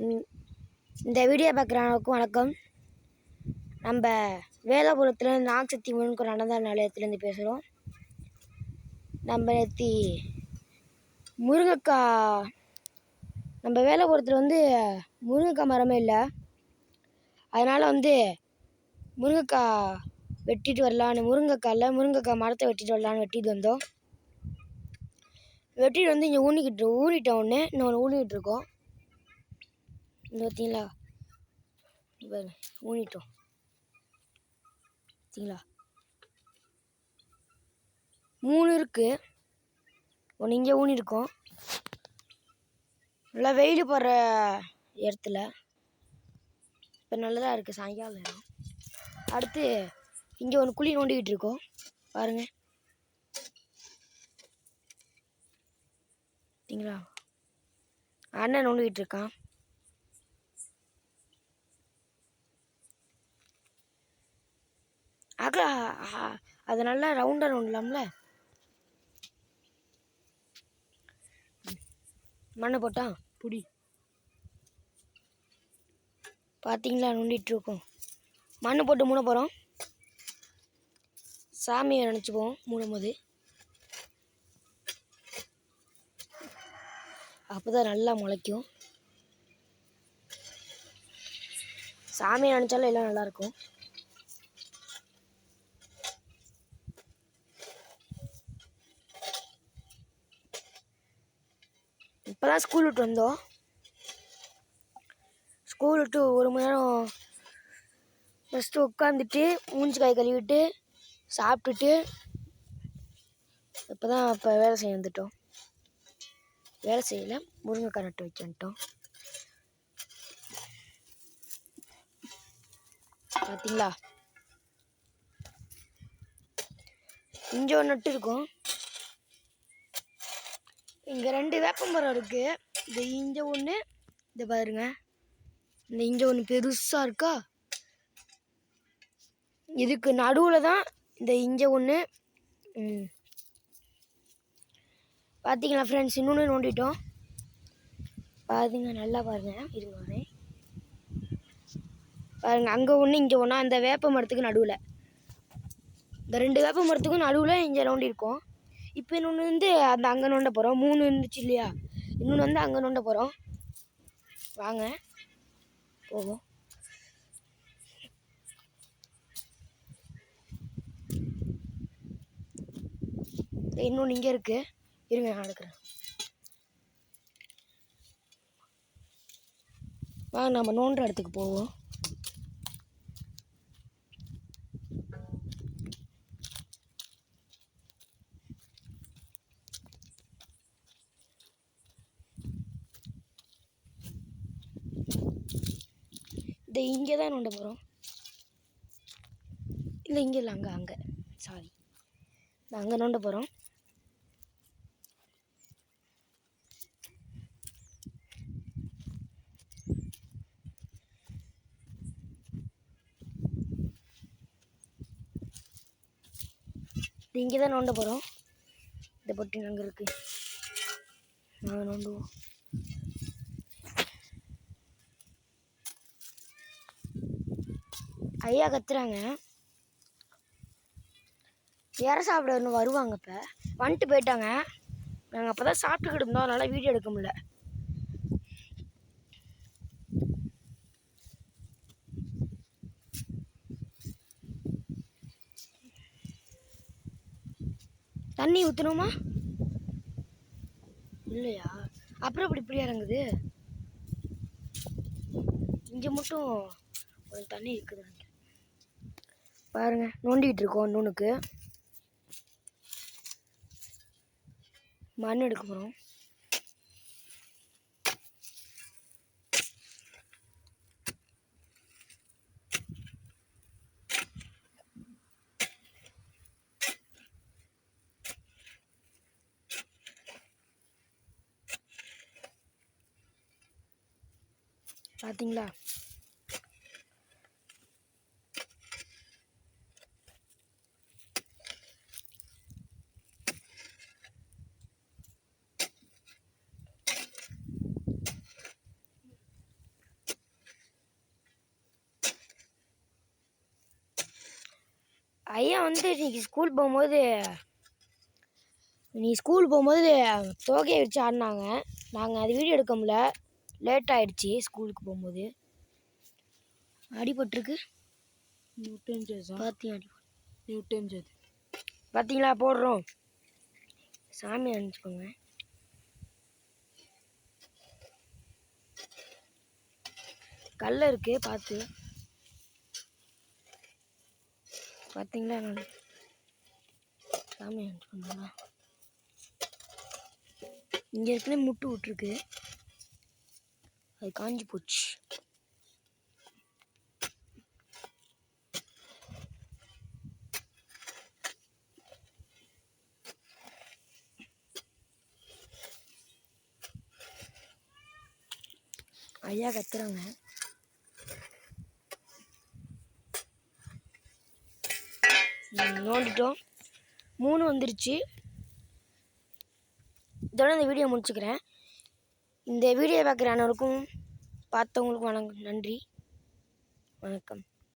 இந்த வீடியோ பார்க்குறவங்களுக்கும் வணக்கம். நம்ம வேலபுரத்தில் நாகசக்தி முருகன் அன்னதான நிலையத்துலேருந்து பேசுகிறோம். நம்ம நேற்று முருங்கைக்காய் நம்ம வேலபுரத்தில் வந்து முருங்கைக்காய் மரமே இல்லை. அதனால் வந்து முருங்கைக்காய் வெட்டிட்டு வரலான்னு முருங்கைக்காயில் முருங்கைக்காய் மரத்தை வெட்டிட்டு வரலான்னு வெட்டிட்டு வந்தோம். வெட்டிட்டு வந்து இங்கே ஊனிக்கிட்டு ஊனிட்டோம் ஒன்று இன்னொன்று ஊனிக்கிட்டு இருக்கோம். இங்கே பார்த்தீங்களா இங்க ஊனிட்டோம் பார்த்தீங்களா மூணு இருக்கு. ஒன்று இங்கே ஊனிருக்கோம் நல்லா வெயில் போடுற இடத்துல. இப்போ நல்லதாக இருக்குது சாயங்காலம் நேரம். அடுத்து இங்கே ஒன்று குழி நோண்டிக்கிட்டு இருக்கோம். பாருங்க. பார்த்தீங்களா அண்ணன் நோண்டிக்கிட்டு இருக்கான். அக்கா அது நல்லா ரவுண்டாக நோண்டலாம்ல மண்ணை போட்டா? புடி. பார்த்தீங்களா நோண்டிட்டு இருக்கோம். மண்ணை போட்டு மூட போகிறோம் சாமியை நினச்சிப்போம் மூடும் போது அப்போ தான் நல்லா முளைக்கும். சாமியை நினச்சாலும் எல்லாம் நல்லாயிருக்கும் இப்போ தான் ஸ்கூல் விட்டு வந்தோம். ஸ்கூல் விட்டு ஒரு மணி நேரம் ஃபஸ்ட்டு உட்காந்துட்டு மூஞ்சி காய் கழுவிட்டு சாப்பிட்டுட்டு இப்போ தான் இப்போ வேலை செய்ய வந்துட்டோம். வேலை செய்யலை முருங்கைக்காய் நட்டு வைக்க வந்துட்டோம். பார்த்தீங்களா இங்கே ஒன்று நட்டு இருக்கோம். இங்கே ரெண்டு வேப்பமரம் இருக்குது இந்த இஞ்ச ஒன்று இந்த பாருங்க. இந்த இஞ்ச ஒன்று பெருசாக இருக்கா? இதுக்கு நடுவில் தான் இந்த இஞ்ச ஒன்று பார்த்தீங்களா ஃப்ரெண்ட்ஸ் இன்னொன்று நோண்டிட்டோம். பாருங்க நல்லா பாருங்க. இருங்க வரேன் பாருங்க அங்கே ஒன்று இங்கே ஒன்றா அந்த வேப்ப மரத்துக்கு நடுவில். இந்த ரெண்டு வேப்ப மரத்துக்கும் நடுவில் இங்கே நோண்டி இருக்கோம் இப்போ இன்னொன்று வந்து அந்த அங்கே நோண்ட போகிறோம் மூணு இருந்துச்சு இல்லையா? இன்னொன்று வந்து அங்கே நோண்ட போகிறோம் வாங்க. போவோம். இன்னொன்று இங்கே இருக்குது இருங்க நான் எடுக்கிறேன். வாங்க நம்ம நோண்டுற இடத்துக்கு போவோம். இதை இங்கே தான் நோண்ட போகிறோம். இல்லை இங்கே இல்லை அங்கே அங்கே. சாரி அங்கே நோண்ட போகிறோம். இது இங்கே தான் நோண்ட போகிறோம். இந்த பொட்டி அங்கே இருக்குது நாங்கள் நோண்டுவோம். ஐயா கத்துறாங்க. இற சாப்பிட இன்னும் வருவாங்க இப்போ. வந்துட்டு போயிட்டாங்க. நாங்கள் அப்போ தான் சாப்பிட்டுக்கிட்டு இருந்தோம். அதனால் வீடியோ எடுக்க முடியல. தண்ணி ஊற்றணுமா இல்லையா? அப்புறம் இப்படி இப்படி இறங்குது? இங்கே மட்டும் ஒரு தண்ணி இருக்குது. பாருங்க நோண்டிக்கிட்டு இருக்கோம் நூனுக்கு மண் எடுக்க போகிறோம் பார்த்தீங்களா ஐயா வந்து இன்னைக்கு ஸ்கூல் போகும்போது நீ ஸ்கூல் போகும்போது தோகையை வச்சு ஆடினாங்க. நாங்கள் அது வீடியோ எடுக்க முடியல. லேட் ஆகிடுச்சி ஸ்கூலுக்கு போகும்போது. அடிபட்டிருக்கு. பார்த்தீங்க அடிபட்டு. பார்த்தீங்களா போடுறோம். சாமி அனுப்பிச்சுக்கோங்க. கல் இருக்குது பார்த்து பார்த்தீங்களா நான் சாமி அனுப்பிச்சுக்கோங்களா இங்கே ஏற்கனவே முட்டு விட்டுருக்கு. அது காஞ்சி போச்சு. ஐயா கத்துறாங்க. நோண்டிட்டோம். மூணு வந்துருச்சு. இதோட இந்த வீடியோ முடிச்சுக்கிறேன். இந்த வீடியோ பார்க்குற அனைவருக்கும் பார்த்தவங்களுக்கும் வணக்கம். நன்றி. வணக்கம்.